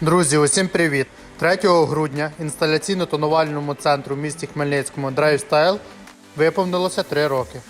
Друзі, усім привіт! 3 грудня інсталяційно-тонувальному центру в місті Хмельницькому Drive виповнилося 3 роки.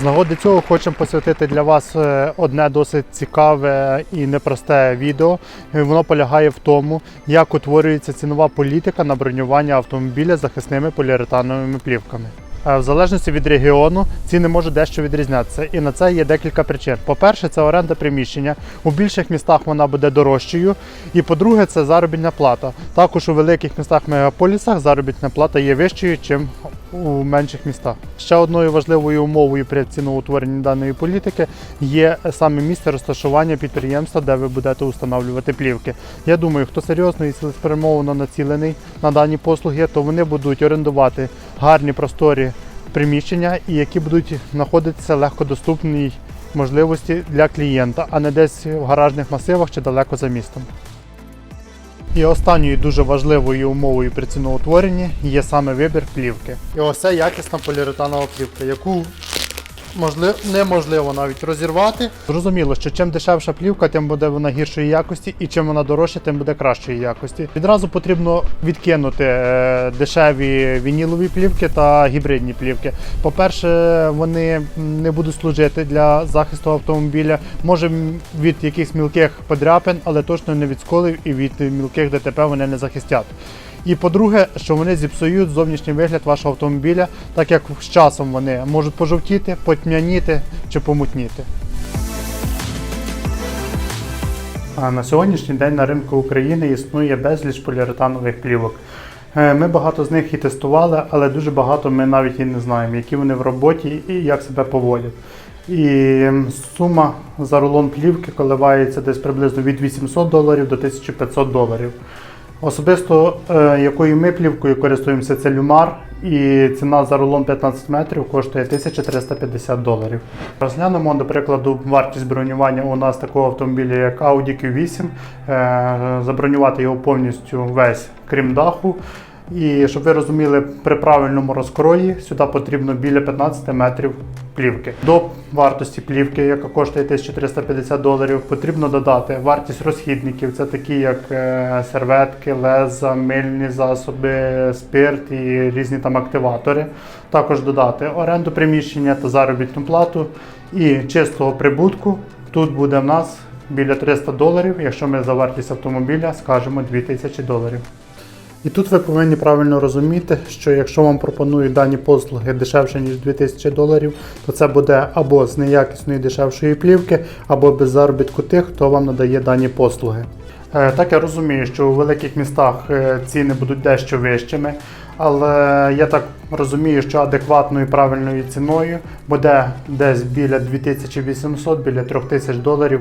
З нагоди цього хочемо посвятити для вас е, одне досить цікаве і непросте відео. Е, Воно полягає в тому, як утворюється цінова політика на бронювання автомобіля захисними поліуретановими плівками. Е, В залежності від регіону ціни можуть дещо відрізнятися, і на це є декілька причин. По-перше, це оренда приміщення. У більших містах вона буде дорожчою. І по-друге, це заробітна плата. Також у великих містах мегаполісах заробітна плата є вищою, ніж у менших містах. Ще одною важливою умовою при ціноутворенні даної політики є саме місце розташування підприємства, де ви будете встановлювати плівки. Я думаю, хто серйозно і цілеспрямовано націлений на дані послуги, то вони будуть орендувати гарні просторі приміщення, і які будуть знаходитися легкодоступній можливості для клієнта, а не десь в гаражних масивах чи далеко за містом. І останньою дуже важливою умовою при ціноутворенні є саме вибір плівки. І ось це якісна поліуретанова плівка, яку можливо, неможливо навіть розірвати. Зрозуміло, що чим дешевша плівка, тим буде вона гіршої якості, і чим вона дорожча, тим буде кращої якості. Відразу потрібно відкинути е, дешеві вінілові плівки та гібридні плівки. По-перше, вони не будуть служити для захисту автомобіля. Може від якихось мілких подряпин, але точно не від сколів і від мілких ДТП вони не захистять. І по-друге, що вони зіпсують зовнішній вигляд вашого автомобіля, так як з часом вони можуть пожовтіти, потьмяніти чи помутніти. А на сьогоднішній день на ринку України існує безліч поліуретанових плівок. Е, Ми багато з них і тестували, але дуже багато ми навіть і не знаємо, які вони в роботі і як себе поводять. І сума за рулон плівки коливається десь приблизно від 800 доларів до 1500 доларів. Особисто е, якою ми плівкою користуємося, це люмар, і ціна за рулон 15 метрів коштує 1350 доларів. Розглянемо, до прикладу, вартість бронювання у нас такого автомобіля, як Audi Q8. Е, Забронювати його повністю весь, крім даху. І щоб ви розуміли, при правильному розкрої сюди потрібно біля 15 метрів плівки. До вартості плівки, яка коштує 1350 доларів, потрібно додати вартість розхідників. Це такі як е, серветки, леза, мильні засоби, спирт і різні там активатори. Також додати оренду приміщення та заробітну плату і чистого прибутку. Тут буде в нас біля 300 доларів, якщо ми за вартість автомобіля скажемо 2000 доларів. І тут ви повинні правильно розуміти, що якщо вам пропонують дані послуги дешевше, ніж 2000 доларів, то це буде або з неякісної дешевшої плівки, або без заробітку тих, хто вам надає дані послуги. Е, Так я розумію, що у великих містах е, ціни будуть дещо вищими, але я так розумію, що адекватною правильною ціною буде десь біля 2800, біля 3000 доларів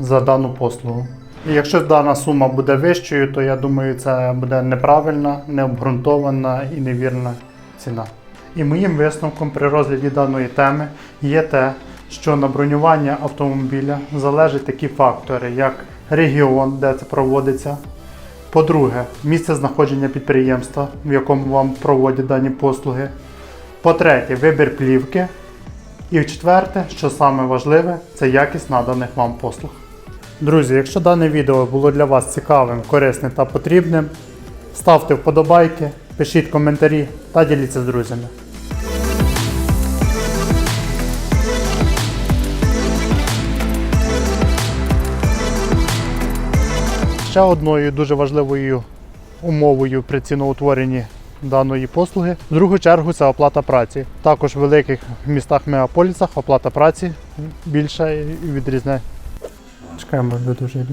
за дану послугу. Якщо дана сума буде вищою, то я думаю, це буде неправильна, необґрунтована і невірна ціна. І моїм висновком при розгляді даної теми є те, що на бронювання автомобіля залежать такі фактори, як регіон, де це проводиться. По-друге, місце знаходження підприємства, в якому вам проводять дані послуги. По-третє, вибір плівки. І четверте, що саме важливе, це якість наданих вам послуг. Друзі, якщо дане відео було для вас цікавим, корисним та потрібним, ставте вподобайки, пишіть коментарі та діліться з друзями. Ще одною дуже важливою умовою при ціноутворенні даної послуги, в другу чергу, це оплата праці. Також в великих містах мегаполісах оплата праці більша і відрізняє. Czekamy do dużej.